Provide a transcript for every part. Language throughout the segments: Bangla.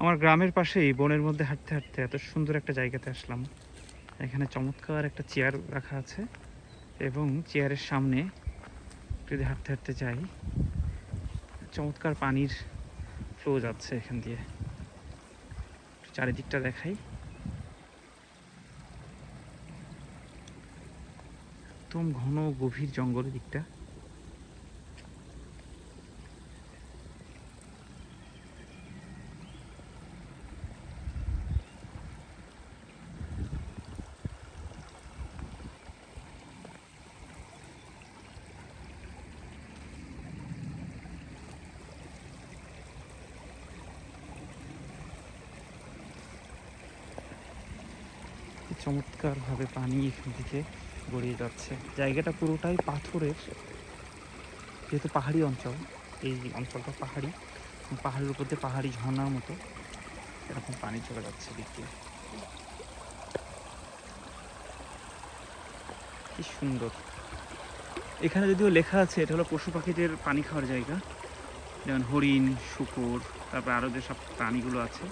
আমার গ্রামের পাশেই বনের মধ্যে হাঁটতে হাঁটতে এত সুন্দর একটা জায়গাতে আসলাম। এখানে চমৎকার একটা চেয়ার রাখা আছে এবং চেয়ারের সামনে যদি হাঁটতে হাঁটতে যাই, চমৎকার পানির ফ্লো যাচ্ছে এখান দিয়ে। চারিদিকটা দেখাই। একদম ঘন গভীর জঙ্গলের দিকটা। চমৎকার ভাবে পানি এখান থেকে গড়িয়ে যাচ্ছে। জায়গাটা পুরোটাই পাথরের, যেহেতু পাহাড়ি অঞ্চল, এই অঞ্চলটা পাহাড়ি। পাহাড়ের উপর দিয়ে পাহাড়ি ঝর্ণার মতো এরকম পানি চলে যাচ্ছে দিয়ে কি সুন্দর। এখানে যদিও লেখা আছে, এটা হলো পশু পাখিদের পানি খাওয়ার জায়গা। যেমন হরিণ, শুকর, তারপর আরও যেসব প্রাণীগুলো আছে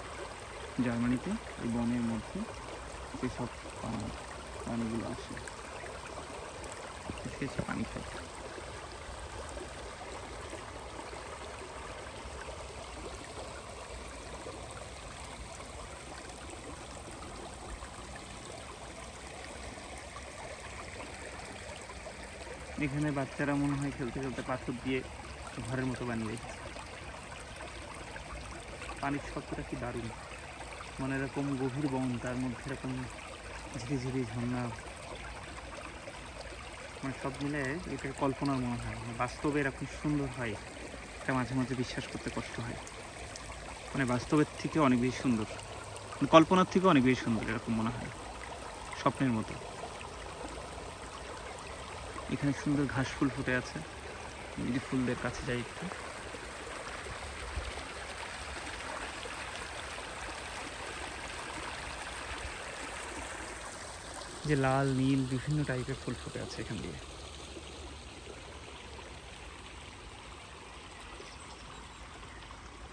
জার্মানিতে, এই বনের মধ্যে যেসব আহ, প্রাণীগুলো আসে। পানি খায়। এখানে বাচ্চারা মনে হয় খেলতে খেলতে পাথর দিয়ে ঘরের মতো বানিয়ে রেখেছে। পানির শব্দটা কি দারুণ? মানে এরকম গভীর বন তার মধ্যে এরকম ঝিরি ঝিরি ঝর্ণা। মানে সব মিলে এটা কল্পনার মনে হয়। মানে বাস্তবে এরকম সুন্দর হয়, এটা মাঝে মাঝে বিশ্বাস করতে কষ্ট হয়। মানে বাস্তবের থেকে অনেক বেশি সুন্দর। মানে কল্পনার থেকে অনেক বেশি সুন্দর এরকম মনে হয়। স্বপ্নের মতো। এখানে সুন্দর ঘাস ফুল ফুটে আছে। যদি ফুলদের কাছে যাই একটু। যে লাল, নীল বিভিন্ন টাইপের ফুল ফুটে আছে এখান দিয়ে।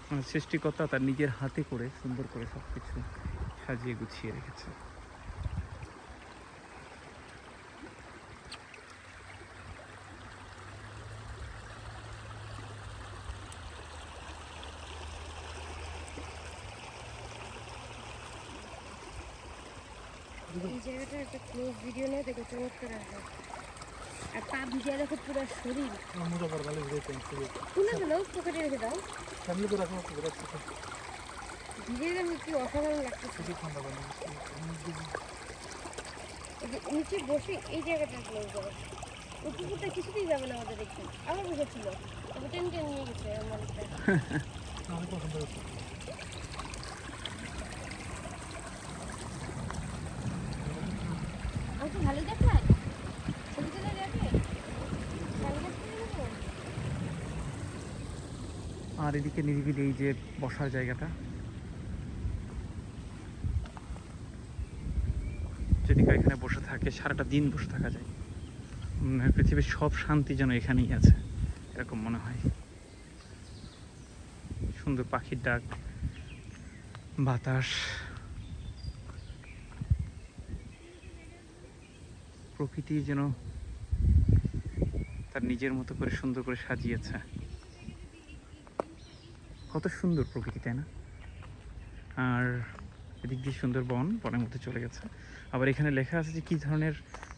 মানে সৃষ্টিকর্তা তার নিজের হাতে করে সুন্দর করে সব কিছু সাজিয়ে গুছিয়ে রেখেছে। এই জায়গাটা একটা ক্লোজ ভিডিও নেই দেখো চমৎকার আসবে আর পা ভিজিয়ে রাখো পুরো শরীর। মোজা পর ভালো ভিডিও পকেটে রেখে দাও। তো রাখো পুরো সাথে ভিজিয়ে রাখো কি অসাধারণ লাগতেছে। খুবই ঠান্ডা পানি নিচে বসে এই জায়গাটা ক্লোজ করো। ওই কুকুরটা কিছুতেই যাবে না আমাদের দেখতে আবার বসেছিল টেন টেন নিয়ে গেছে আমার মালিকটা আমি পছন্দ করছি আমার তো ভালোই দেখায় ছবি তুলে দেখে সানগ্লাস পরে নেব? আর এদিকে নিরিবিলি এই যে বসার জায়গাটা। যদি কেউ এখানে বসে থাকে, সারাটা দিন বসে থাকা যায়। পৃথিবীর সব শান্তি যেন এখানেই আছে, এরকম মনে হয়। সুন্দর পাখির ডাক, বাতাস, প্রকৃতি যেন তার নিজের মতো করে সুন্দর করে সাজিয়েছে। কত সুন্দর প্রকৃতি, তাই না? আর এদিক দিয়ে সুন্দর বন বনের মধ্যে চলে গেছে। আবার এখানে লেখা আছে যে কী ধরনের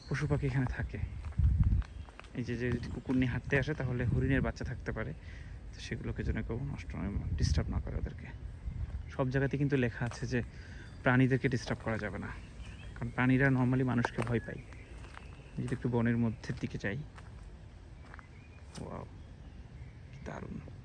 পশু পাখি এখানে থাকে। এই যে যে যদি কুকুর নিয়ে হাঁটতে আসে, তাহলে হরিণের বাচ্চা থাকতে পারে। তো সেগুলোকে যেন কেউ নষ্ট ডিস্টার্ব না করে ওদেরকে। সব জায়গাতে কিন্তু লেখা আছে যে প্রাণীদেরকে ডিস্টার্ব করা যাবে না। কারণ প্রাণীরা নর্মালি মানুষকে ভয় পায়। যদি একটু বনের মধ্যের দিকে যাই দারুণ।